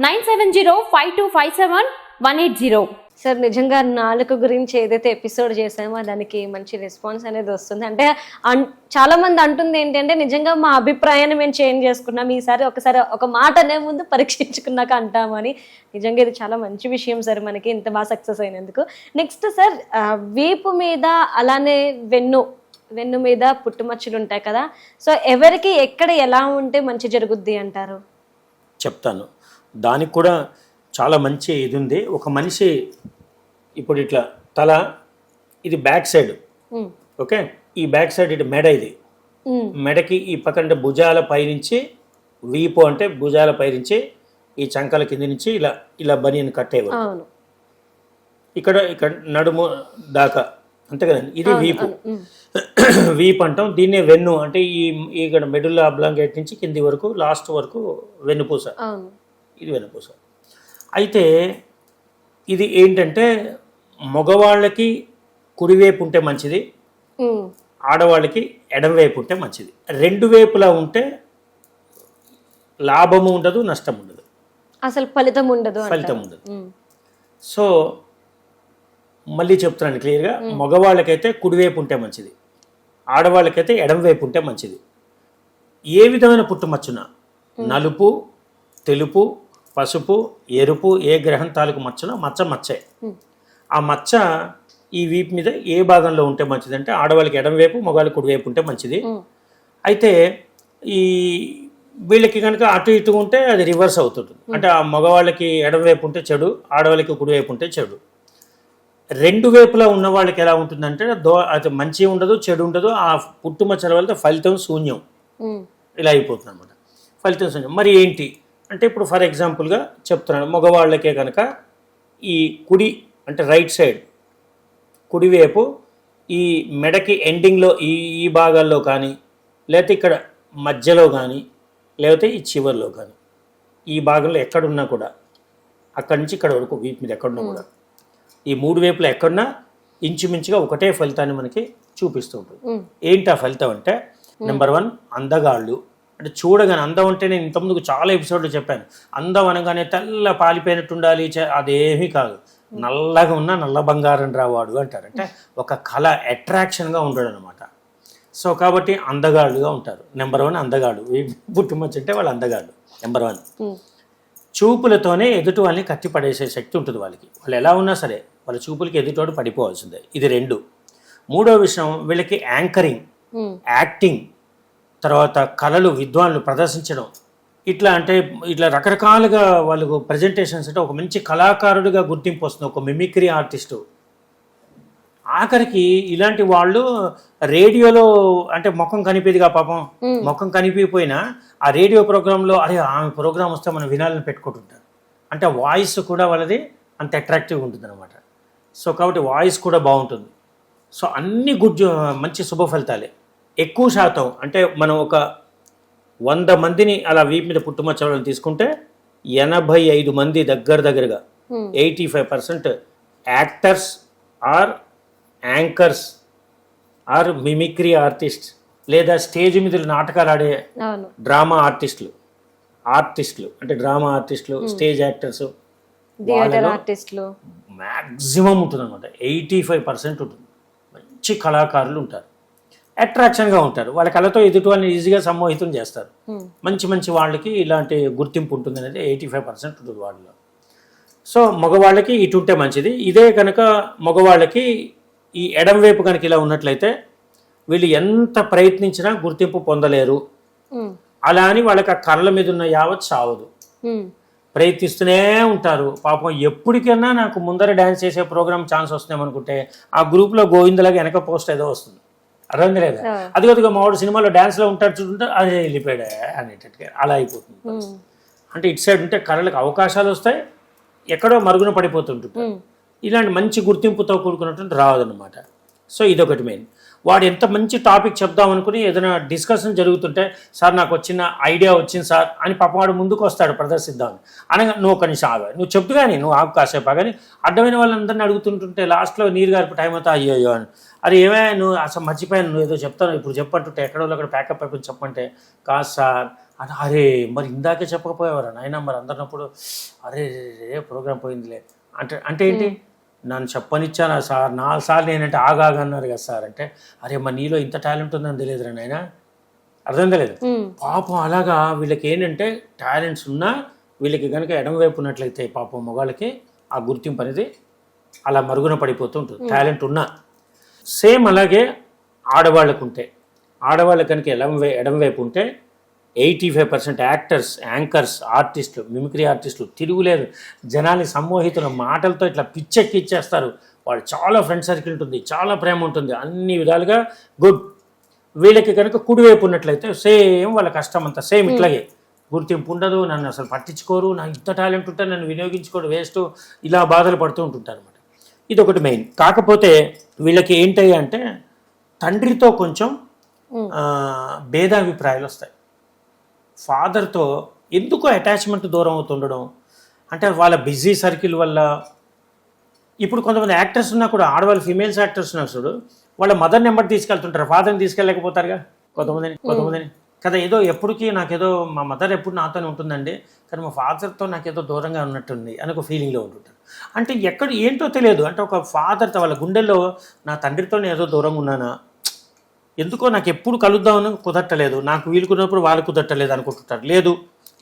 nine seven zero five two five seven one eight zero. Sir నిజంగా నాలుక గురించి ఏదైతే ఎపిసోడ్ చేసామో దానికి మంచి రెస్పాన్స్ అనేది వస్తుంది. అంటే అన్- చాలా మంది అంటుంది ఏంటంటే నిజంగా మా అభిప్రాయాన్ని మేము చేంజ్ చేసుకున్నాం. ఈసారి ఒకసారి ఒక మాట అనే ముందు పరీక్షించుకున్నాక అంటామని నిజంగా ఇది చాలా మంచి విషయం సార్ మనకి. ఇంత బాగా సక్సెస్ అయినందుకు. నెక్స్ట్ సార్ వీపు మీద అలానే వెన్ను వెన్ను మీద పుట్టుమచ్చలు ఉంటాయి కదా. సో ఎవరికి ఎక్కడ ఎలా ఉంటే మంచి జరుగుద్ది అంటారు? చెప్తాను. దానికి కూడా చాలా మంచి ఇది ఉంది. ఒక మనిషి ఇప్పుడు ఇట్లా తల ఇది బ్యాక్ సైడ్. ఓకే? ఈ బ్యాక్ సైడ్ ఇటు మెడ ఇది. మెడకి ఈ పక్కన భుజాల పైనుంచి వీపు అంటే భుజాల పైనుంచి ఈ చంకల కింద నుంచి ఇలా ఇలా బనీని కట్టేవారు. ఇక్కడ ఇక్కడ నడుము దాకా. అంతే కదండి ఇది వీపు. వీప్ అంటాం. దీన్నే వెన్ను. అంటే ఈ ఇక్కడ మెడుల్ అబ్లాంగేట్ నుంచి కింది వరకు లాస్ట్ వరకు వెన్నుపూస. అవును. ఇది వెన్నుపూస అయితే ఇది ఏంటంటే మగవాళ్ళకి కుడివైపు ఉంటే మంచిది ఆడవాళ్ళకి ఎడమవైపు ఉంటే మంచిది. రెండు వైపులా ఉంటే లాభము ఉండదు నష్టం ఉండదు. అసలు ఫలితం ఉండదు. ఫలితం ఉండదు. సో మళ్ళీ చెప్తున్నాను క్లియర్గా. మగవాళ్ళకైతే కుడివైపు ఉంటే మంచిది ఆడవాళ్ళకైతే ఎడమవైపు ఉంటే మంచిది. ఏ విధమైన పుట్టుమచ్చున? నలుపు తెలుపు పసుపు ఎరుపు ఏ గ్రహం తాలూకు మచ్చన మచ్చ మచ్చే. ఆ మచ్చ ఈ వీపు మీద ఏ భాగంలో ఉంటే మంచిది అంటే ఆడవాళ్ళకి ఎడమవైపు మగవాళ్ళకి కుడివైపు ఉంటే మంచిది. అయితే ఈ వీళ్ళకి కనుక అటు ఇటు ఉంటే అది రివర్స్ అవుతుంది. అంటే ఆ మగవాళ్ళకి ఎడమవైపు ఉంటే చెడు ఆడవాళ్ళకి కుడివైపు ఉంటే చెడు. రెండు వైపులా ఉన్న వాళ్ళకి ఎలా ఉంటుందంటే దో అది మంచి ఉండదు చెడు ఉండదు ఆ పుట్టుమచ్చల వల్ల ఫలితం శూన్యం. ఇలా అయిపోతుంది అనమాట ఫలితం శూన్యం. మరి ఏంటి? అంటే ఇప్పుడు ఫర్ ఎగ్జాంపుల్గా చెప్తున్నాను మగవాళ్ళకే కనుక ఈ కుడి అంటే రైట్ సైడ్ కుడివైపు ఈ మెడకి ఎండింగ్లో ఈ ఈ భాగాల్లో కానీ లేకపోతే ఇక్కడ మధ్యలో కానీ లేకపోతే ఈ చివర్లో కానీ ఈ భాగంలో ఎక్కడున్నా కూడా అక్కడి నుంచి ఇక్కడ వరకు వీపు మీద ఎక్కడున్నా కూడా ఈ మూడు వైపులా ఎక్కడున్నా ఇంచుమించుగా ఒకటే ఫలితాన్ని మనకి చూపిస్తూ ఉంటుంది. ఏంటి ఆ ఫలితం అంటే నెంబర్ వన్ అందగాళ్ళు. అంటే చూడగానే అందం అంటే నేను ఇంతకుముందుకు చాలా ఎపిసోడ్లు చెప్పాను. అందం అనగానే తెల్ల పాలిపోయినట్టు ఉండాలి అదేమీ కాదు. నల్లగా ఉన్న నల్ల బంగారం రావాడు అంటారు. అంటే ఒక కళ అట్రాక్షన్గా ఉండడు అనమాట సో కాబట్టి అందగాళ్ళుగా ఉంటారు. నెంబర్ వన్ అందగాడు పుట్టుమచ్చ అంటే వాళ్ళు అందగాళ్ళు. నెంబర్ వన్ చూపులతోనే ఎదుటి వాళ్ళని కట్టి పడేసే శక్తి ఉంటుంది వాళ్ళకి. వాళ్ళు ఎలా ఉన్నా సరే వాళ్ళ చూపులకి ఎదుటోడు పడిపోవాల్సిందే. ఇది రెండు. మూడో విషయం వీళ్ళకి యాంకరింగ్ యాక్టింగ్ తర్వాత కళలు విద్వాన్లు ప్రదర్శించడం. ఇట్లా అంటే ఇట్లా రకరకాలుగా వాళ్ళకు ప్రజెంటేషన్స్ అంటే ఒక మంచి కళాకారుడిగా గుర్తింపు వస్తుంది. ఒక మిమిక్రీ ఆర్టిస్టు ఆఖరికి ఇలాంటి వాళ్ళు రేడియోలో అంటే ముఖం కనిపేదిగా పాపం ముఖం కనిపించిపోయినా ఆ రేడియో ప్రోగ్రాంలో అరే ఆమె ప్రోగ్రామ్ వస్తే మనం వినాలని పెట్టుకుంటుంటారు. అంటే వాయిస్ కూడా వాళ్ళది అంత అట్రాక్టివ్గా ఉంటుంది అనమాట సో కాబట్టి వాయిస్ కూడా బాగుంటుంది. సో అన్ని గుడ్ మంచి శుభ ఫలితాలే. ఎక్కువ శాతం అంటే మనం ఒక వంద మందిని అలా వీపు మీద పుట్టుమచ్చ వాళ్ళని తీసుకుంటే ఎనభై ఐదు మంది దగ్గర దగ్గరగా Hmm. Eighty five percent actors or anchors or mimicry artist లేదా స్టేజ్ మీద నాటకాలు ఆడే డ్రామా ఆర్టిస్టులు ఆర్టిస్టులు అంటే డ్రామా ఆర్టిస్టులు స్టేజ్ యాక్టర్స్ ఆర్టిస్టులు. మ్యాక్సిమం ఉంటుంది అనమాట ఎయిటీ ఫైవ్ పర్సెంట్ ఉంటుంది. మంచి కళాకారులు ఉంటారు. అట్రాక్షన్గా ఉంటారు. వాళ్ళ కళతో ఎదుటి వాళ్ళని ఈజీగా సమ్మోహితం చేస్తారు. మంచి మంచి వాళ్ళకి ఇలాంటి గుర్తింపు ఉంటుంది అనేది ఎయిటీ ఫైవ్ పర్సెంట్ ఉంటుంది వాళ్ళలో సో మగవాళ్ళకి ఇటు ఉంటే మంచిది. ఇదే కనుక మగవాళ్ళకి ఈ ఎడం వైపు కనుక ఇలా ఉన్నట్లయితే వీళ్ళు ఎంత ప్రయత్నించినా గుర్తింపు పొందలేరు. ఉమ్, అలా అని వాళ్ళకి ఆ కళ్ళ మీద ఉన్న యావత్ సావదు. ఉమ్, ప్రయత్నిస్తూనే ఉంటారు. పాపం ఎప్పటికైనా నాకు ముందర డ్యాన్స్ చేసే ప్రోగ్రామ్ ఛాన్స్ వస్తుందేమనుకుంటే ఆ గ్రూప్లో గోవిందలాగా వెనక పోస్ట్ ఏదో వస్తుంది. అర్థం లేదా. అది కొద్దిగా మావాడు సినిమాలో డ్యాన్స్లో ఉంటాడు చూస్తుంటే అదే వెళ్ళిపోయాడు అనేటట్టుగా అలా అయిపోతుంది అంటే ఇటు సైడ్ ఉంటే కళలకు అవకాశాలు వస్తాయి ఎక్కడో మరుగున పడిపోతుంటుంది ఇలాంటి మంచి గుర్తింపుతో కూడుకున్నటువంటి రాదనమాట సో ఇదొకటి మెయిన్ వాడు ఎంత మంచి టాపిక్ చెప్దాం అనుకుని ఏదైనా డిస్కషన్ జరుగుతుంటే సార్ నాకు వచ్చిన ఐడియా వచ్చింది సార్ అని పాపవాడు ముందుకు వస్తాడు ప్రదర్శిద్దాం అనగా నువ్వు ఒక నిమిషం ఆగా నువ్వు చెప్పు కానీ నువ్వు ఆగు కాసేపు కానీ అడ్డమైన వాళ్ళందరినీ అడుగుతుంటుంటే లాస్ట్లో నీరు గారి టైం అవుతా అయ్యో అయ్యో అని అరే ఏమే నువ్వు అసలు మర్చిపోయాను నువ్వు ఏదో చెప్తాను ఇప్పుడు చెప్పంటుంటే ఎక్కడో అక్కడ ప్యాకప్ అయిపోయి చెప్పంటే కాదు సార్ అని అరే మరి ఇందాకే చెప్పకపోయేవారా నాయన మరి అందరినప్పుడు అరే రే ప్రోగ్రామ్ పోయిందిలే అంటే అంటే ఏంటి నన్ను చెప్పనిచ్చానా సార్. నాలుగు సార్లు నేనంటే ఆగాగా అన్నారు కదా సార్. అంటే అరే మరి నీలో ఇంత టాలెంట్ ఉందని తెలియదురా నాయన. అర్థం తెలియదు. పాపం అలాగా వీళ్ళకి ఏంటంటే టాలెంట్స్ ఉన్నా వీళ్ళకి కనుక ఎడమ వైపు ఉన్నట్లయితే పాపం మగవాళ్ళకి ఆ గుర్తింపు అనేది అలా మరుగున పడిపోతూ ఉంటుంది. టాలెంట్ ఉన్నా. సేమ్ అలాగే ఆడవాళ్ళకు ఉంటే ఆడవాళ్ళకి కనుక ఎడమ వై ఎడమ వైపు ఉంటే eighty five percent actors anchors ఆర్టిస్టులు మిమిక్రీ ఆర్టిస్టులు తిరుగులేదు జనాన్ని సమ్మోహితుల మాటలతో ఇట్లా పిచ్చెక్కిచ్చేస్తారు వాళ్ళు చాలా ఫ్రెండ్ సర్కిల్ ఉంటుంది చాలా ప్రేమ ఉంటుంది అన్ని విధాలుగా గుడ్. వీళ్ళకి కనుక కుడివైపు ఉన్నట్లయితే సేమ్ వాళ్ళ కష్టం అంతా సేమ్ ఇట్లాగే. గుర్తింపు ఉండదు నన్ను అసలు పట్టించుకోరు నాకు ఇంత టాలెంట్ ఉంటే నన్ను వినియోగించుకోవడం వేస్ట్ ఇలా బాధలు పడుతూ ఉంటుంటారు అనమాట ఇది ఒకటి మెయిన్. కాకపోతే వీళ్ళకి ఏంటి అంటే తండ్రితో కొంచెం భేదాభిప్రాయాలు వస్తాయి. ఫాదర్తో ఎందుకు అటాచ్మెంట్ దూరం అవుతుండడం? అంటే వాళ్ళ బిజీ సర్కిల్ వల్ల ఇప్పుడు కొంతమంది యాక్టర్స్ ఉన్నా కూడా ఆడవాళ్ళు ఫీమేల్స్ యాక్టర్స్ ఉన్నా చూడు వాళ్ళ మదర్ నెంబర్ తీసుకెళ్తుంటారు. ఫాదర్ని తీసుకెళ్ళలేకపోతారుగా కొంతమందిని కొంతమందిని. కదా ఏదో ఎప్పటికీ నాకేదో మా మదర్ ఎప్పుడు నాతోనే ఉంటుందండి కానీ మా ఫాదర్తో నాకేదో దూరంగా ఉన్నట్టుంది అని ఒక ఫీలింగ్లో ఉంటుంటారు. అంటే ఎక్కడ ఏంటో తెలియదు. అంటే ఒక ఫాదర్తో వాళ్ళ గుండెల్లో నా తండ్రితోనే ఏదో దూరంగా ఉన్నానా? ఎందుకో నాకు ఎప్పుడు కలుద్దామని కుదరటలేదు. నాకు వీలు కుదిరినప్పుడు వాళ్ళు కుదరటలేదు అనుకుంటుంటారు. లేదు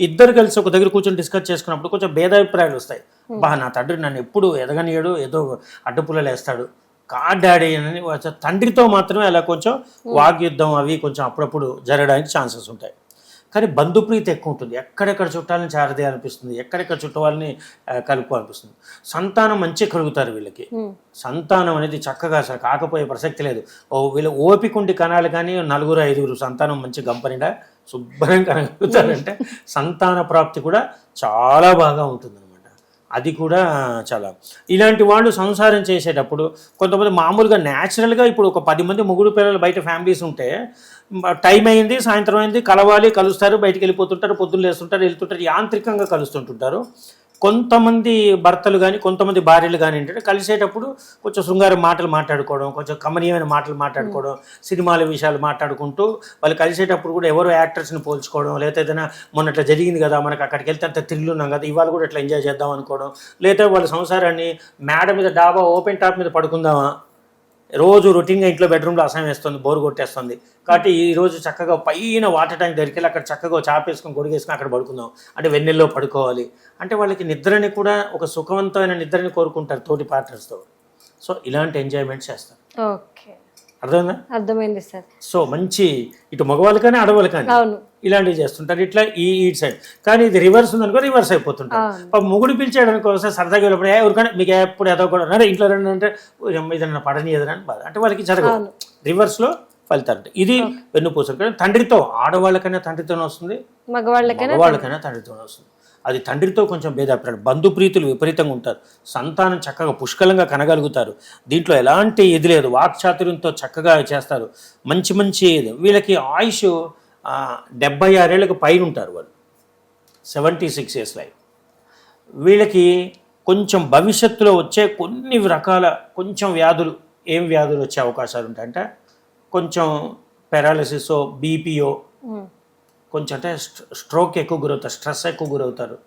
ఇద్దరు కలిసి ఒక దగ్గర కూర్చొని డిస్కస్ చేసుకున్నప్పుడు కొంచెం భేదాభిప్రాయాలు వస్తాయి. బా నా తండ్రి నన్ను ఎప్పుడు ఎదగనియడు ఏదో అడ్డుపుల్లలు వేస్తాడు కా డాడీ అని తండ్రితో మాత్రమే అలా కొంచెం వాగ్యుద్ధం అవి కొంచెం అప్పుడప్పుడు జరగడానికి ఛాన్సెస్ ఉంటాయి. కానీ బంధుప్రీతి ఎక్కువ ఉంటుంది. ఎక్కడెక్కడ చుట్టాలని చేరదేయాలనిపిస్తుంది ఎక్కడెక్కడ చుట్టవాళ్ళని కలుపుకోవాలనిపిస్తుంది సంతానం మంచిగా కలుగుతారు వీళ్ళకి. సంతానం అనేది చక్కగా అసలు కాకపోయే ప్రసక్తి లేదు. వీళ్ళు ఓపిక ఉండి కనాలి కానీ నలుగురు ఐదుగురు సంతానం మంచి గంపనిగా శుభ్రం కనగలుగుతారంటే సంతాన ప్రాప్తి కూడా చాలా బాగా ఉంటుంది అది కూడా చాలా. ఇలాంటి వాళ్ళు సంసారం చేసేటప్పుడు కొంతమంది మామూలుగా న్యాచురల్గా ఇప్పుడు ఒక పది మంది ముగ్గురు పిల్లలు బయట ఫ్యామిలీస్ ఉంటే టైం అయింది సాయంత్రం అయింది కలవాలి కలుస్తారు బయటికి వెళ్ళిపోతుంటారు పొద్దున్న లేస్తుంటారు వెళ్తుంటారు యాంత్రికంగా కలుస్తుంటుంటారు. కొంతమంది భర్తలు కానీ కొంతమంది భార్యలు కానీ ఏంటంటే కలిసేటప్పుడు కొంచెం శృంగారం మాటలు మాట్లాడుకోవడం కొంచెం కమనీయమైన మాటలు మాట్లాడుకోవడం సినిమాల విషయాలు మాట్లాడుకుంటూ వాళ్ళు కలిసేటప్పుడు కూడా ఎవరో యాక్టర్స్ని పోల్చుకోవడం లేకపోతే ఏదైనా మొన్న ఇట్లా జరిగింది కదా మనకి అక్కడికి వెళ్తే అంత థ్రిల్ ఉన్నాం కదా ఇవాళ కూడా ఇట్లా ఎంజాయ్ చేద్దాం అనుకోవడం లేదా వాళ్ళ సంసారాన్ని మేడ మీద డాబా ఓపెన్ టాప్ మీద పడుకుందామా రోజు రొటీన్గా ఇంట్లో బెడ్రూమ్లో అసహ్యం వేస్తుంది బోర్ కొట్టేస్తుంది. కాబట్టి ఈ రోజు చక్కగా పైన వాటర్ ట్యాంక్ దగ్గరికి అక్కడ చక్కగా చాపేసుకొని గొడిగేసుకొని అక్కడ పడుకుందాం. అంటే వెన్నెల్లో పడుకోవాలి. అంటే వాళ్ళకి నిద్రని కూడా ఒక సుఖవంతమైన నిద్రని కోరుకుంటారు తోటి పార్ట్నర్స్తో సో ఇలాంటి ఎంజాయ్మెంట్ చేస్తారు. ఓకే. అర్థమైందా? అర్థమైంది సార్. సో మంచి ఇటు మగవాళ్ళు కానీ ఆడవాళ్ళు కానీ అవును. ఇలాంటివి చేస్తుంటారు. ఇట్లా ఈ ఈ సైడ్. కానీ ఇది రివర్స్ ఉందనుకో రివర్స్ అయిపోతుంటారు. పాపం మొగుడు పిలిచాడు అనుకో ఒకసారి సరదాగా వెళ్ళినప్పుడు "ఏ, ఊరికనే మీకు ఎప్పుడు ఏదో కూడా "అరే, ఇంట్లో రండి అంటే ఏదైనా పడని ఏదైనా అని బాధ. అంటే వాళ్ళకి జరగదు. రివర్స్లో ఫలితాలు. ఇది వెన్నుపూసలు కానీ తండ్రితో ఆడవాళ్ళకైనా తండ్రితోనే వస్తుంది. మగవాళ్ళకైనా తండ్రితోనే వస్తుంది. అది తండ్రితో కొంచెం భేదాభిప్రాయం. బంధుప్రీతులు విపరీతంగా ఉంటారు. సంతానం చక్కగా పుష్కలంగా కనగలుగుతారు. దీంట్లో ఎలాంటి ఇది లేదు. వాక్చాతుర్యంతో చక్కగా చేస్తారు. మంచి మంచి. వీళ్ళకి ఆయుష్ డెబ్బై ఆరేళ్ళకి పైన ఉంటారు వాళ్ళు. Seventy six years life. వీళ్ళకి కొంచెం భవిష్యత్తులో వచ్చే కొన్ని రకాల కొంచెం వ్యాధులు ఏం వ్యాధులు వచ్చే అవకాశాలు ఉంటాయంటే కొంచెం పెరాలసిస్ బీపీఓ కొంచెం అంటే స్ట్రోక్ ఎక్కువ గురవుతారు స్ట్రెస్ ఎక్కువ గురవుతారు.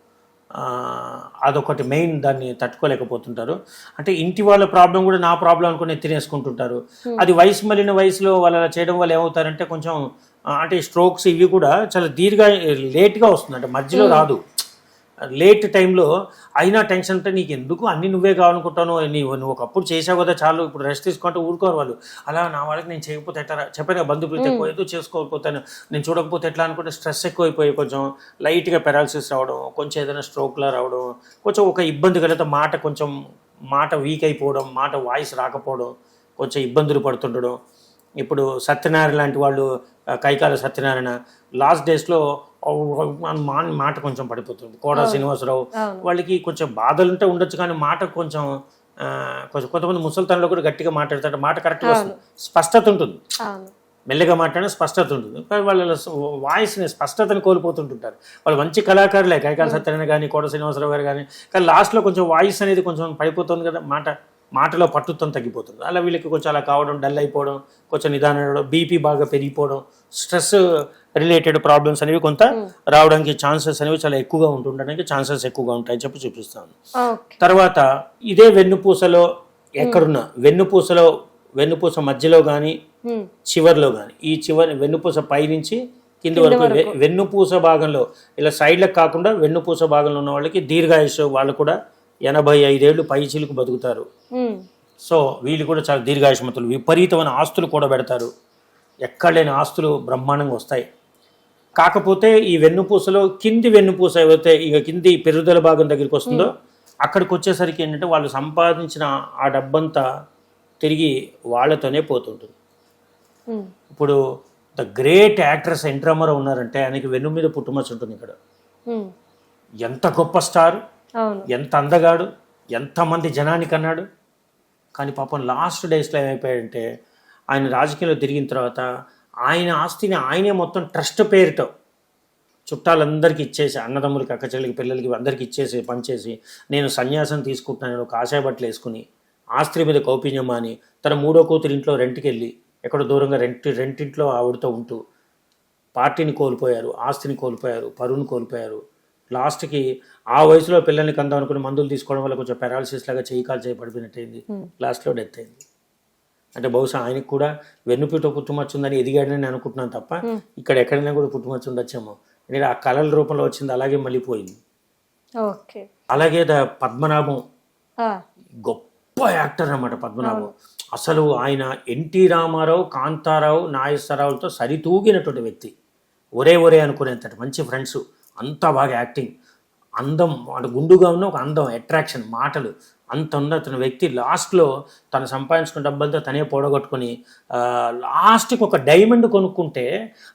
అదొకటి మెయిన్ దాన్ని తట్టుకోలేకపోతుంటారు. అంటే ఇంటి వాళ్ళ ప్రాబ్లం కూడా నా ప్రాబ్లం అనుకుని తినేసుకుంటుంటారు. అది వయసు మళ్ళిన వయసులో వాళ్ళు అలా చేయడం వల్ల ఏమవుతారంటే కొంచెం అంటే స్ట్రోక్స్ ఇవి కూడా చాలా దీర్ఘ లేట్గా వస్తుంది. అంటే మధ్యలో రాదు. లేట్ టైంలో అయినా టెన్షన్ అంటే నీకు ఎందుకు అన్ని నువ్వే కావాలనుకుంటాను నీవు నువ్వు ఒకప్పుడు చేసావు కదా చాలు ఇప్పుడు రెస్ట్ తీసుకుంటే ఊరుకోరు వాళ్ళు. అలా నా వాళ్ళకి నేను చేయకపోతే ఎట్లా చెప్పాను బంధువులు ఎక్కువ ఏదో చేసుకోకపోతాను. నేను చూడకపోతే ఎట్లా అనుకుంటే స్ట్రెస్ ఎక్కువైపోయి కొంచెం లైట్గా పెరాలసిస్ రావడం కొంచెం ఏదైనా స్ట్రోక్లా రావడం కొంచెం ఒక ఇబ్బంది కలిగితే మాట కొంచెం మాట వీక్ అయిపోవడం మాట వాయిస్ రాకపోవడం కొంచెం ఇబ్బందులు పడుతుండడం. ఇప్పుడు సత్యనారాయణ లాంటి వాళ్ళు కైకాల సత్యనారాయణ లాస్ట్ డేస్లో మా మాట కొంచెం పడిపోతుంది. కోడ శ్రీనివాసరావు వాళ్ళకి కొంచెం బాధలు ఉంటే ఉండొచ్చు కానీ మాట కొంచెం కొంచెం కొంతమంది ముసలితనంలో కూడా గట్టిగా మాట్లాడతారు. మాట కరెక్ట్గా వస్తుంది. స్పష్టత ఉంటుంది. మెల్లగా మాట్లాడిన స్పష్టత ఉంటుంది. కానీ వాళ్ళ వాయిస్ని స్పష్టతని కోల్పోతుంటుంటారు. వాళ్ళు మంచి కళాకారులే కైకాల సత్యనారాయణ కానీ కోట శ్రీనివాసరావు గారు కానీ కానీ లాస్ట్లో కొంచెం వాయిస్ అనేది కొంచెం పడిపోతుంది కదా మాట. మాటలో పట్టుత్వం తగ్గిపోతుంది. అలా వీళ్ళకి కొంచెం అలా కావడం డల్ అయిపోవడం కొంచెం నిదానం బీపీ బాగా పెరిగిపోవడం స్ట్రెస్ రిలేటెడ్ ప్రాబ్లమ్స్ అనేవి కొంత రావడానికి ఛాన్సెస్ అనేవి చాలా ఎక్కువగా ఉంటుండడానికి ఛాన్సెస్ ఎక్కువగా ఉంటాయని చెప్పి చూపిస్తాను. తర్వాత ఇదే వెన్నుపూసలో ఎక్కడున్నా వెన్నుపూసలో వెన్నుపూస మధ్యలో కానీ. చివర్లో కానీ ఈ చివరి వెన్నుపూస పైనుంచి కింది వరకు వెన్నుపూస భాగంలో ఇలా సైడ్లకు కాకుండా వెన్నుపూస భాగంలో ఉన్న వాళ్ళకి దీర్ఘాయుష్ వాళ్ళు కూడా ఎనభై ఐదేళ్ళు పై చిలుకు బతుకుతారు. సో వీళ్ళు కూడా చాలా దీర్ఘాయుష్మతులు విపరీతమైన ఆస్తులు కూడా పెడతారు. ఎక్కడ లేని ఆస్తులు బ్రహ్మాండంగా వస్తాయి. కాకపోతే ఈ వెన్నుపూసలో కింది వెన్నుపూస ఏవైతే ఇక కింది పెరుగుదల భాగం దగ్గరికి వస్తుందో అక్కడికి వచ్చేసరికి ఏంటంటే వాళ్ళు సంపాదించిన ఆ డబ్బంతా తిరిగి వాళ్ళతోనే పోతుంటుంది. ఇప్పుడు ద గ్రేట్ యాక్ట్రెస్ ఎంట్రమర్ ఉన్నారంటే ఆయనకి వెన్ను మీద పుట్టుమచ్చ ఉంటుంది ఇక్కడ. ఎంత గొప్ప స్టార్. ఎంత అందగాడు ఎంతమంది జనానికి అన్నాడు కానీ పాపం లాస్ట్ డేస్లో ఏమైపోయాడంటే ఆయన రాజకీయంలో తిరిగిన తర్వాత ఆయన ఆస్తిని ఆయనే మొత్తం ట్రస్ట్ పేరుతో చుట్టాలందరికీ ఇచ్చేసి అన్నదమ్ములకి అక్కచెల్లికి పిల్లలకి అందరికీ ఇచ్చేసి పనిచేసి నేను సన్యాసం తీసుకుంటున్నాను కాషాయ బట్టలు వేసుకుని ఆస్తి మీద కౌపిన్యం అని తన మూడో కూతురు ఇంట్లో రెంట్కి వెళ్ళి ఎక్కడో దూరంగా రెంట్ రెంటింట్లో ఆవిడతో ఉంటూ పార్టీని కోల్పోయారు ఆస్తిని కోల్పోయారు పరువుని కోల్పోయారు. లాస్ట్కి ఆ వయసులో పిల్లల్ని కందాం అనుకుని మందులు తీసుకోవడం వల్ల కొంచెం పెరాలసిస్ లాగా చేయి కాలు చేయి పడిపోయినట్టయింది. లాస్ట్లో డెత్ అయింది. అంటే బహుశా ఆయనకు కూడా వెన్నుపీట పుట్టుమచ్చ ఉందని ఎదిగాడని నేను అనుకుంటున్నాను తప్ప ఇక్కడ ఎక్కడైనా కూడా పుట్టుమచ్చ ఉండొచ్చేమో. ఎందుకంటే ఆ కళల రూపంలో వచ్చింది అలాగే మళ్ళీ పోయింది. అలాగే ద పద్మనాభం. గొప్ప యాక్టర్ అన్నమాట పద్మనాభం. అసలు ఆయన ఎన్టీ రామారావు కాంతారావు నాగేశ్వరరావులతో సరితూగినటువంటి వ్యక్తి. ఒరే ఒరే అనుకునేంతటి మంచి ఫ్రెండ్స్. అంతా బాగా యాక్టింగ్ అందం అంటే గుండుగా ఉన్న ఒక అందం అట్రాక్షన్ మాటలు. అంత ఉన్న అతని వ్యక్తి లాస్ట్లో తను సంపాదించుకున్న డబ్బంతా తనే పొడగొట్టుకొని లాస్ట్కి ఒక డైమండ్ కొనుక్కుంటే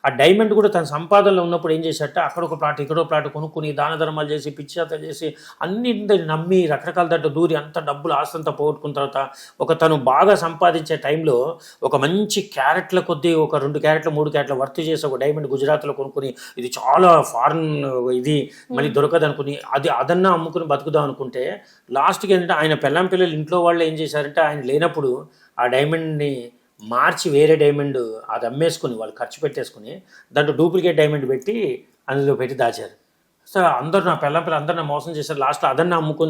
ఆ డైమండ్ కూడా తన సంపాదనలో ఉన్నప్పుడు ఏం చేశాట అక్కడ ఒక ప్లాట్ ఇక్కడో ప్లాట్ కొనుక్కుని దాన ధర్మాలు చేసి పిచ్చాత చేసి అన్ని నమ్మి రకరకాల దాంట్లో దూరి అంత డబ్బులు ఆస్తంతా పోగొట్టుకున్న తర్వాత ఒక తను బాగా సంపాదించే టైంలో ఒక మంచి క్యారెట్ల కొద్దీ ఒక రెండు క్యారెట్ల మూడు క్యారెట్ల వర్త్ చేసి ఒక డైమండ్ గుజరాత్లో కొనుక్కుని ఇది చాలా ఫారెన్ ఇది మళ్ళీ దొరకదు అనుకుని అది అదన్నా అమ్ముకుని బతుకుదాం అనుకుంటే లాస్ట్కి ఏంటంటే ఆయన పెళ్ళాం పిల్లలు ఇంట్లో వాళ్ళు ఏం చేశారంటే ఆయన లేనప్పుడు ఆ డైమండ్ని మార్చి వేరే డైమండ్ అది అమ్మేసుకుని వాళ్ళు ఖర్చు పెట్టేసుకుని దాంట్లో డూప్లికేట్ డైమండ్ పెట్టి అందులో పెట్టి దాచారు. సో అందరు నా పిల్ల పిల్లలు అందరు నా మోసం చేశారు. లాస్ట్లో అదన్నా అమ్ముకు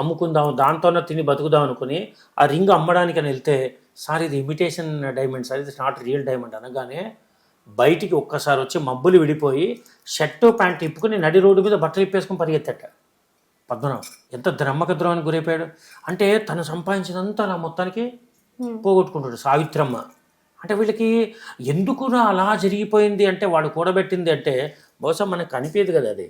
అమ్ముకుందాం దాంతోనే తిని బతుకుదాం అనుకుని ఆ రింగ్ అమ్మడానికి అని వెళ్తే సార్ ఇది ఇమిటేషన్ డైమండ్ సార్ ఇది నాట్ రియల్ డైమండ్ అనగానే బయటికి ఒక్కసారి వచ్చి మబ్బులు విడిపోయి షర్టు ప్యాంట్ ఇప్పుకుని నడి రోడ్డు మీద బట్టలు ఇప్పేసుకుని పరిగెత్తట. పద్మనాభం. ఎంత ద్రమ్మక ద్రోహానికి గురైపోయాడు. అంటే తను సంపాదించినంత నా మొత్తానికి పోగొట్టుకుంటాడు సావిత్రమ్మ. అంటే వీళ్ళకి ఎందుకు అలా జరిగిపోయింది అంటే వాడు కూడబెట్టింది అంటే బహుశా మనకు కనిపించదు కదా అది.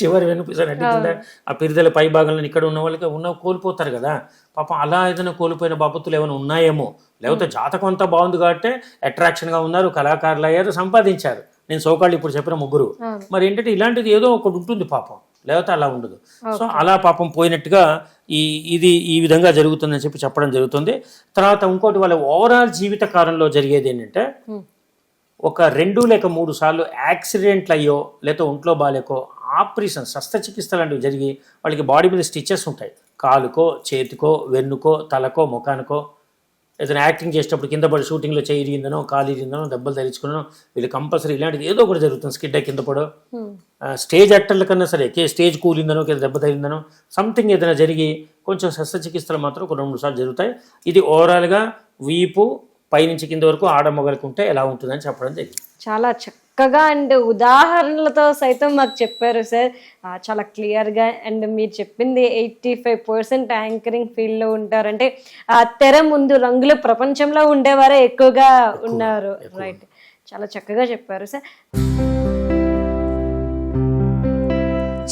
చివరి వెనుపిసా నటించిందా ఆ పిరిదల పై భాగంలో ఇక్కడ ఉన్న వాళ్ళకి ఉన్న కోల్పోతారు కదా. పాపం అలా ఏదైనా కోల్పోయిన బాపత్తులు ఏమైనా ఉన్నాయేమో. లేకపోతే జాతకం అంతా బాగుంది కాబట్టి అట్రాక్షన్గా ఉన్నారు కళాకారులు అయ్యారు సంపాదించారు. నేను సోకాళ్ళు ఇప్పుడు చెప్పిన ముగ్గురు. మరి ఏంటంటే ఇలాంటిది ఏదో ఒకటి ఉంటుంది పాపం. లేకపోతే అలా ఉండదు. సో అలా పాపం పోయినట్టుగా ఈ ఇది ఈ విధంగా జరుగుతుందని చెప్పి చెప్పడం జరుగుతుంది. తర్వాత ఇంకోటి వాళ్ళ ఓవరాల్ జీవిత కాలంలో జరిగేది ఏంటంటే ఒక రెండు లేక మూడు సార్లు యాక్సిడెంట్లు అయ్యో లేక ఒంట్లో బాగాలేకో ఆపరేషన్ శస్త్రచికిత్స లాంటివి జరిగి వాళ్ళకి బాడీ మీద స్టిచెస్ ఉంటాయి. కాలుకో చేతికో వెన్నుకో తలకో ముఖానికో ఏదైనా యాక్టింగ్ చేసేటప్పుడు కింద పడి షూటింగ్లో చేయి ఇరిగిందనో కాలు ఇరిగిందనో దెబ్బలు తగిలించుకున్నానో వీళ్ళు కంపల్సరీ ఇలాంటిది ఏదో ఒకటి జరుగుతుంది. స్కిడ్ కింద పడో. స్టేజ్ యాక్టర్ల కన్నా సరే కే స్టేజ్ కూలిందనో కింద దెబ్బ తగిలిందనో సంథింగ్ ఏదైనా జరిగి కొంచెం శస్త్రచికిత్సలు మాత్రం ఒక రెండు మూడు సార్లు జరుగుతాయి. ఇది ఓవరాల్గా వీపు పైనుంచి కింద వరకు ఆడమొగలకు ఉంటే ఎలా ఉంటుందని చెప్పడం జరిగింది. చాలా చక్కగా అండ్ ఉదాహరణలతో సైతం మాకు చెప్పారు సార్. చాలా క్లియర్గా అండ్ మీరు చెప్పింది ఎయిటీ ఫైవ్ పర్సెంట్ యాంకరింగ్ ఫీల్డ్లో ఉంటారంటే ఆ తెర ముందు రంగుల ప్రపంచంలో ఉండేవారే ఎక్కువగా ఉన్నారు. రైట్ చాలా చక్కగా చెప్పారు సార్.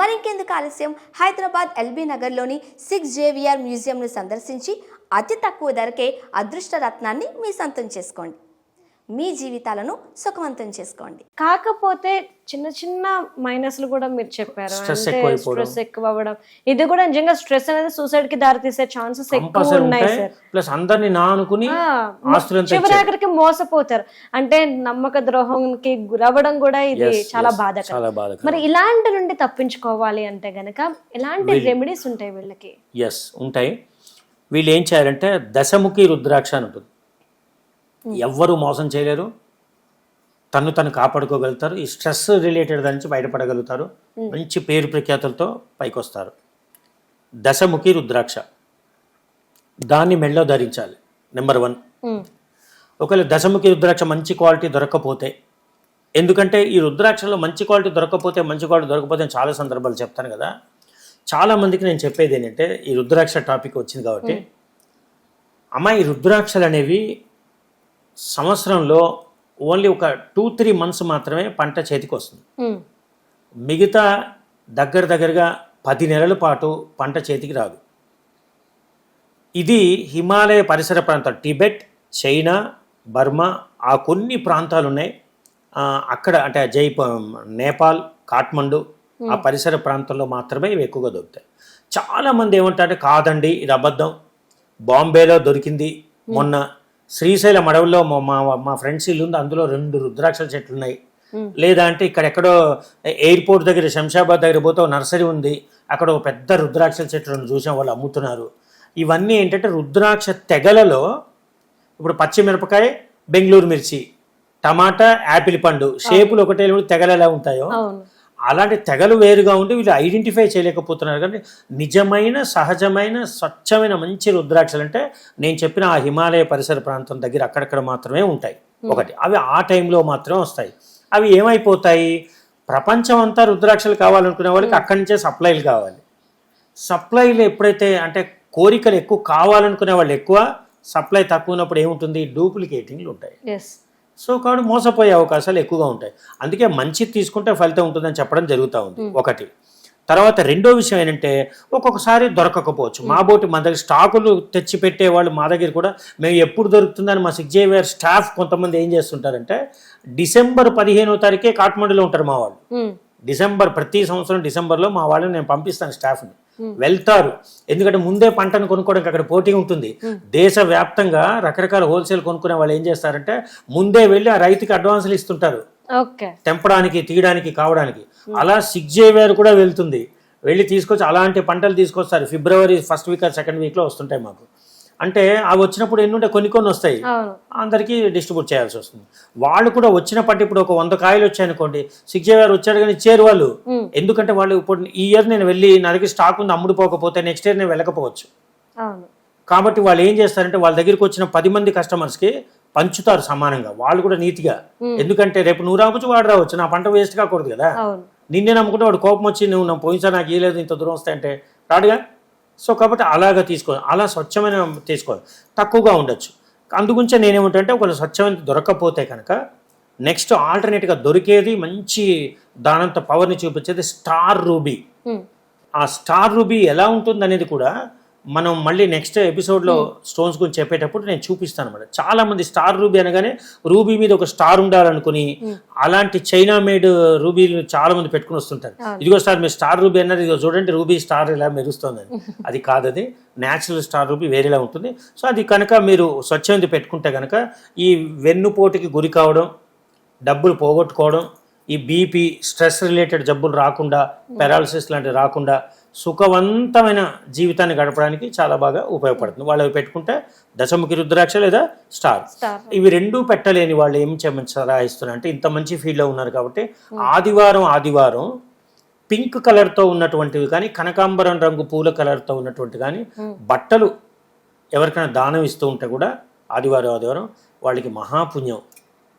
మరింకెందుకు ఆలస్యం? హైదరాబాద్ ఎల్బీ నగర్లోని సిక్స్ జేవిఆర్ మ్యూజియంను సందర్శించి అతి తక్కువ ధరకే అదృష్ట రత్నాన్ని మీ సొంతం చేసుకోండి. మీ జీవితాలను సుఖవంతం చేసుకోండి. కాకపోతే చిన్న చిన్న మైనస్లు కూడా మీరు చెప్పారు. అంటే. స్ట్రెస్ ఎక్కువ అవ్వడం. ఇది కూడా నిజంగా స్ట్రెస్ అనేది సూసైడ్కి దారి తీసే ఛాన్సెస్ ఎక్కువ ఉన్నాయి సార్ ప్లస్ అందరినీ నా అనుకుని మోసపోతారు. అంటే నమ్మక ద్రోహంకి గురవ్వడం కూడా ఇది చాలా బాధకరం. మరి ఇలాంటి నుండి తప్పించుకోవాలి అంటే గనక ఎలాంటి రెమెడీస్ ఉంటాయి వీళ్ళకి? ఎస్ ఉంటాయి. వీళ్ళు ఏం చేయాలంటే దశముఖి రుద్రాక్ష అని ఉంటుంది. ఎవ్వరూ మోసం చేయలేరు. తను తను కాపాడుకోగలుగుతారు. ఈ స్ట్రెస్ రిలేటెడ్ దాని నుంచి బయటపడగలుగుతారు. మంచి పేరు ప్రఖ్యాతులతో పైకి వస్తారు దశముఖి రుద్రాక్ష. దాన్ని మెళ్ళో ధరించాలి. నెంబర్ వన్ ఒకవేళ దశముఖి రుద్రాక్ష మంచి క్వాలిటీ దొరకకపోతే ఎందుకంటే ఈ రుద్రాక్షలో మంచి క్వాలిటీ దొరకకపోతే మంచి క్వాలిటీ దొరకకపోతే నేను చాలా సందర్భాలు చెప్తాను కదా. చాలా మందికి నేను చెప్పేది ఏంటంటే ఈ రుద్రాక్ష టాపిక్ వచ్చింది కాబట్టి అమ్మ ఈ రుద్రాక్షలు అనేవి సంవత్సరంలో ఓన్లీ ఒక టూ త్రీ మంత్స్ మాత్రమే పంట చేతికి వస్తుంది మిగతా దగ్గర దగ్గరగా పది నెలల పాటు పంట చేతికి రాదు. ఇది హిమాలయ పరిసర ప్రాంతాలు టిబెట్ చైనా బర్మా ఆ కొన్ని ప్రాంతాలు ఉన్నాయి అక్కడ అంటే జైప నేపాల్ కాఠ్మండు ఆ పరిసర ప్రాంతంలో మాత్రమే ఇవి ఎక్కువగా దొరుకుతాయి. చాలామంది ఏమంటారంటే కాదండి ఇది అబద్ధం. బాంబేలో దొరికింది మొన్న శ్రీశైలం అడవుల్లో మా మా- ఫ్రెండ్స్ ఇల్లు ఉంది. అందులో రెండు రుద్రాక్షల చెట్లు ఉన్నాయి. లేదా అంటే ఇక్కడ ఎక్కడో ఎయిర్పోర్ట్ దగ్గర శంషాబాద్ దగ్గర పోతే నర్సరీ ఉంది. అక్కడ ఒక పెద్ద రుద్రాక్షల చెట్లను చూసాం వాళ్ళు అమ్ముతున్నారు. ఇవన్నీ ఏంటంటే రుద్రాక్ష తెగలలో ఇప్పుడు పచ్చిమిరపకాయ బెంగళూరు మిర్చి టమాటా యాపిల్ పండు. షేపులు ఒకటే తెగలు ఎలా ఉంటాయో అలాంటి తెగలు వేరుగా ఉండి వీళ్ళు ఐడెంటిఫై చేయలేకపోతున్నారు. కానీ నిజమైన సహజమైన స్వచ్ఛమైన మంచి రుద్రాక్షలు అంటే నేను చెప్పిన ఆ హిమాలయ పరిసర ప్రాంతం దగ్గర అక్కడక్కడ మాత్రమే ఉంటాయి. ఒకటి. అవి ఆ టైంలో మాత్రమే వస్తాయి. అవి ఏమైపోతాయి? ప్రపంచం అంతా రుద్రాక్షలు కావాలనుకునే వాళ్ళకి అక్కడి నుంచే సప్లైలు కావాలి. సప్లైలు ఎప్పుడైతే అంటే కోరికలు ఎక్కువ కావాలనుకునే వాళ్ళు ఎక్కువ సప్లై తక్కువ ఉన్నప్పుడు ఏముంటుంది? డూప్లికేటింగ్లు ఉంటాయి. సో కాబట్టి మోసపోయే అవకాశాలు ఎక్కువగా ఉంటాయి. అందుకే మంచి తీసుకుంటే ఫలితం ఉంటుందని చెప్పడం జరుగుతూ ఉంది. ఒకటి. తర్వాత రెండో విషయం ఏంటంటే ఒక్కొక్కసారి దొరకకపోవచ్చు. మా బోటి మన దగ్గర స్టాకులు తెచ్చి పెట్టే వాళ్ళు మా దగ్గర కూడా మేము ఎప్పుడు దొరుకుతుందని మా సిగ్జేవియర్ స్టాఫ్ కొంతమంది ఏం చేస్తుంటారంటే డిసెంబర్ పదిహేనో తారీఖే కాఠ్మండులో ఉంటారు మా వాళ్ళు. డిసెంబర్ ప్రతి సంవత్సరం డిసెంబర్లో మా వాళ్ళని నేను పంపిస్తాను స్టాఫ్ని. వెళ్తారు. ఎందుకంటే ముందే పంటను కొనుక్కోవడానికి అక్కడ పోటీ ఉంటుంది. దేశవ్యాప్తంగా రకరకాల హోల్సేల్ కొనుక్కునే వాళ్ళు ఏం చేస్తారంటే ముందే వెళ్ళి ఆ రైతుకి అడ్వాన్సులు ఇస్తుంటారు. తెంపడానికి తీయడానికి కావడానికి. అలా సిగ్జేవేర్ కూడా వెళ్తుంది. వెళ్ళి తీసుకొచ్చి అలాంటి పంటలు తీసుకొస్తారు. ఫిబ్రవరి ఫస్ట్ వీక్ సెకండ్ వీక్లో వస్తుంటాయి మాకు. అంటే అవి వచ్చినప్పుడు ఎన్ని ఉంటాయి కొన్ని కొన్ని వస్తాయి. అందరికీ డిస్ట్రిబ్యూట్ చేయాల్సి వస్తుంది. వాళ్ళు కూడా వచ్చిన పట్టు ఇప్పుడు ఒక వంద కాయలు వచ్చాయనుకోండి సిక్స్ గారు వచ్చాడు కానీ ఇచ్చారు వాళ్ళు. ఎందుకంటే వాళ్ళు ఇప్పుడు ఈ ఇయర్ నేను వెళ్ళి నా దగ్గర స్టాక్ ఉంది అమ్ముడుపోకపోతే నెక్స్ట్ ఇయర్ నేను వెళ్ళకపోవచ్చు. కాబట్టి వాళ్ళు ఏం చేస్తారంటే వాళ్ళ దగ్గరికి వచ్చిన పది మంది కస్టమర్స్కి పంచుతారు సమానంగా వాళ్ళు కూడా నీతిగా. ఎందుకంటే రేపు నువ్వు రావచ్చు వాడు రావచ్చు నా పంట వేస్ట్ కాకూడదు కదా. నిన్నే నమ్ముకుంటే వాడు కోపం వచ్చి నువ్వు నా పోయినసారి నాకు ఇయ్యలేదు ఇంత దూరం వస్తాయంటే రాడుగా. సో కాబట్టి అలాగా తీసుకో అలా స్వచ్ఛమైన తీసుకోవాలి తక్కువగా ఉండొచ్చు. అందుగురించే నేనేమిటంటే ఒకవేళ స్వచ్ఛమైన దొరకకపోతే కనుక నెక్స్ట్ ఆల్టర్నేట్గా దొరికేది మంచి దానంత పవర్ని చూపించేది స్టార్ రూబీ. ఆ స్టార్ రూబీ ఎలా ఉంటుంది అనేది కూడా మనం మళ్ళీ నెక్స్ట్ ఎపిసోడ్లో స్టోన్స్ గురించి చెప్పేటప్పుడు నేను చూపిస్తాను అనమాట చాలా మంది స్టార్ రూబీ అనగానే రూబీ మీద ఒక స్టార్ ఉండాలనుకుని అలాంటి చైనా మేడ్ రూబీలు చాలా మంది పెట్టుకుని వస్తుంటారు. ఇదిగో స్టార్ మీరు స్టార్ రూబీ అన్నారు. ఇదిగో చూడండి రూబీ స్టార్ ఇలా మెరుస్తుందని. అది కాదు అది న్యాచురల్ స్టార్ రూబీ వేరేలా ఉంటుంది. సో అది కనుక మీరు స్వచ్ఛంది పెట్టుకుంటే కనుక ఈ వెన్నుపోటుకి గురి కావడం డబ్బులు పోగొట్టుకోవడం ఈ బీపీ స్ట్రెస్ రిలేటెడ్ జబ్బులు రాకుండా పెరాలసిస్ లాంటివి రాకుండా సుఖవంతమైన జీవితాన్ని గడపడానికి చాలా బాగా ఉపయోగపడుతుంది. వాళ్ళు పెట్టుకుంటే దశముఖి రుద్రాక్ష లేదా స్టార్. ఇవి రెండూ పెట్టలేని వాళ్ళు ఏం చేయమని సలహా ఇస్తున్నారు అంటే ఇంత మంచి ఫీల్డ్లో ఉన్నారు కాబట్టి ఆదివారం ఆదివారం పింక్ కలర్తో ఉన్నటువంటివి కానీ కనకాంబరం రంగు పూల కలర్తో ఉన్నటువంటి కానీ బట్టలు ఎవరికైనా దానం ఇస్తూ ఉంటే కూడా ఆదివారం ఆదివారం వాళ్ళకి మహాపుణ్యం.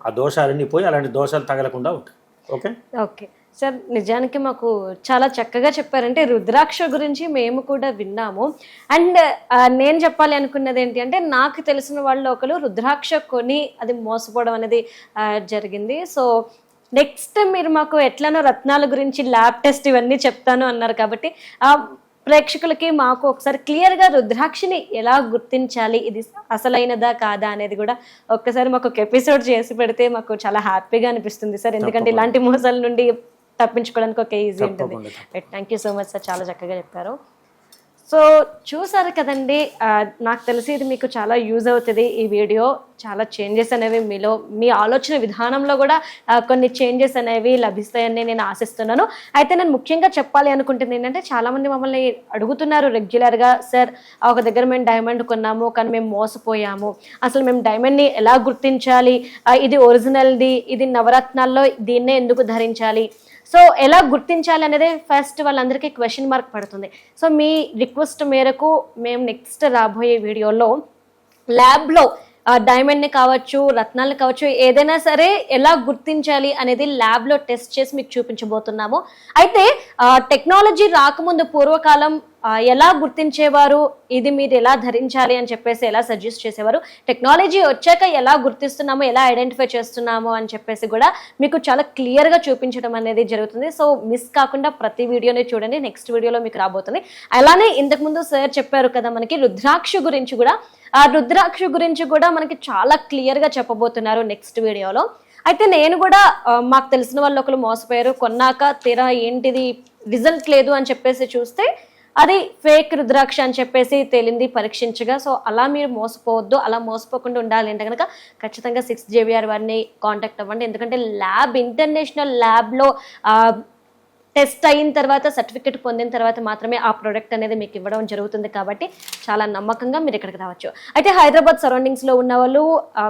ఆ దోషాలన్నీ పోయి అలాంటి దోషాలు తగలకుండా ఉంటాయి. ఓకే? ఓకే. సార్ నిజానికి మాకు చాలా చక్కగా చెప్పారంటే రుద్రాక్ష గురించి మేము కూడా విన్నాము. అండ్ నేను చెప్పాలి అనుకున్నది ఏంటి అంటే నాకు తెలిసిన వాళ్ళు ఒకరు రుద్రాక్ష కొని అది మోసపోవడం అనేది జరిగింది. సో నెక్స్ట్ మీరు మాకు ఎట్లనో రత్నాల గురించి ల్యాబ్ టెస్ట్ ఇవన్నీ చెప్తాను అన్నారు కాబట్టి ఆ ప్రేక్షకులకి మాకు ఒకసారి క్లియర్గా రుద్రాక్షని ఎలా గుర్తించాలి ఇది అసలైనదా కాదా అనేది కూడా ఒక్కసారి మాకు ఒక ఎపిసోడ్ చేసి పెడితే మాకు చాలా హ్యాపీగా అనిపిస్తుంది సార్. ఎందుకంటే ఇలాంటి మోసాల నుండి తప్పించుకోవడానికి ఒక ఈజీ ఉంటుంది. Thank you so much sir చాలా చక్కగా చెప్పారు. సో చూసారు కదండి నాకు తెలిసి ఇది మీకు చాలా యూజ్ అవుతుంది ఈ వీడియో చాలా చేంజెస్ అనేవి మీలో మీ ఆలోచన విధానంలో కూడా కొన్ని చేంజెస్ అనేవి లభిస్తాయని నేను ఆశిస్తున్నాను. అయితే నేను ముఖ్యంగా చెప్పాలి అనుకుంటుంది ఏంటంటే చాలామంది మమ్మల్ని అడుగుతున్నారు రెగ్యులర్గా సార్ ఒక దగ్గర మేము డైమండ్ కొన్నాము కానీ మేము మోసపోయాము. అసలు మేము డైమండ్ని ఎలా గుర్తించాలి? ఇది ఒరిజినల్ది ఇది నవరత్నాల్లో దీన్నే ఎందుకు ధరించాలి? సో ఎలా గుర్తించాలి అనేది ఫస్ట్ వాళ్ళందరికీ క్వశ్చన్ మార్క్ పడుతుంది. సో మీ రిక్వెస్ట్ మేరకు మేము నెక్స్ట్ రాబోయే వీడియోలో ల్యాబ్లో డైమండ్ని కావచ్చు రత్నాలు కావచ్చు ఏదైనా సరే ఎలా గుర్తించాలి అనేది ల్యాబ్లో టెస్ట్ చేసి మీకు చూపించబోతున్నాము. అయితే టెక్నాలజీ రాకముందు పూర్వకాలం ఎలా గుర్తించేవారు? ఇది మీరు ఎలా ధరించాలి అని చెప్పేసి ఎలా సజెస్ట్ చేసేవారు? టెక్నాలజీ వచ్చాక ఎలా గుర్తిస్తున్నాము ఎలా ఐడెంటిఫై చేస్తున్నాము అని చెప్పేసి కూడా మీకు చాలా క్లియర్గా చూపించడం అనేది జరుగుతుంది. సో మిస్ కాకుండా ప్రతి వీడియోని చూడండి. నెక్స్ట్ వీడియోలో మీకు రాబోతుంది. అలానే ఇంతకుముందు సార్ చెప్పారు కదా మనకి రుద్రాక్ష గురించి కూడా. ఆ రుద్రాక్ష గురించి కూడా మనకి చాలా క్లియర్గా చెప్పబోతున్నారు నెక్స్ట్ వీడియోలో. అయితే నేను కూడా మాకు తెలిసిన వాళ్ళు ఒకరు మోసపోయారు. కొన్నాక తీరా ఏంటిది? రిజల్ట్ లేదు అని చెప్పేసి చూస్తే అది ఫేక్ రుద్రాక్ష అని చెప్పేసి తేలింది పరీక్షించగా. సో అలా మీరు మోసపోవద్దు అలా మోసపోకుండా ఉండాలి అంటే కనుక ఖచ్చితంగా సిక్స్ జేవిఆర్ వారిని కాంటాక్ట్ అవ్వండి. ఎందుకంటే ల్యాబ్ ఇంటర్నేషనల్ ల్యాబ్లో టెస్ట్ అయిన తర్వాత సర్టిఫికెట్ పొందిన తర్వాత మాత్రమే ఆ ప్రోడక్ట్ అనేది మీకు ఇవ్వడం జరుగుతుంది కాబట్టి చాలా నమ్మకంగా మీరు ఇక్కడికి రావచ్చు. అయితే హైదరాబాద్ సరౌండింగ్స్లో ఉన్న వాళ్ళు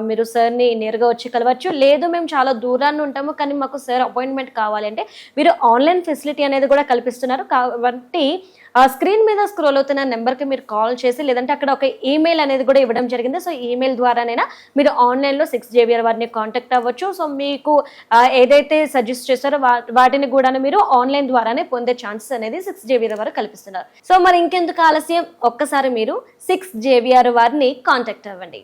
మీరు సార్ని నేరుగా వచ్చి కలవచ్చు. లేదు మేము చాలా దూరాన్ని ఉంటాము కానీ మాకు సార్ అపాయింట్మెంట్ కావాలి అంటే మీరు ఆన్లైన్ ఫెసిలిటీ అనేది కూడా కల్పిస్తున్నారు. కాబట్టి స్క్రీన్ మీద స్క్రోల్ అవుతున్న నెంబర్కి మీరు కాల్ చేసి లేదంటే అక్కడ ఒక ఈమెయిల్ అనేది కూడా ఇవ్వడం జరిగింది. సో ఈమెయిల్ ద్వారానైనా మీరు ఆన్లైన్లో సిక్స్ జేబీఆర్ వారిని కాంటాక్ట్ అవ్వచ్చు. సో మీకు ఏదైతే సజెస్ట్ చేస్తారో వాటిని కూడా మీరు ఆన్లైన్ ద్వారానే పొందే ఛాన్సెస్ అనేది సిక్స్ జేబీఆర్ వారు కల్పిస్తున్నారు. సో మరి ఇంకెందుకు ఆలస్యం? ఒక్కసారి మీరు సిక్స్ జేబీఆర్ వారిని కాంటాక్ట్ అవ్వండి.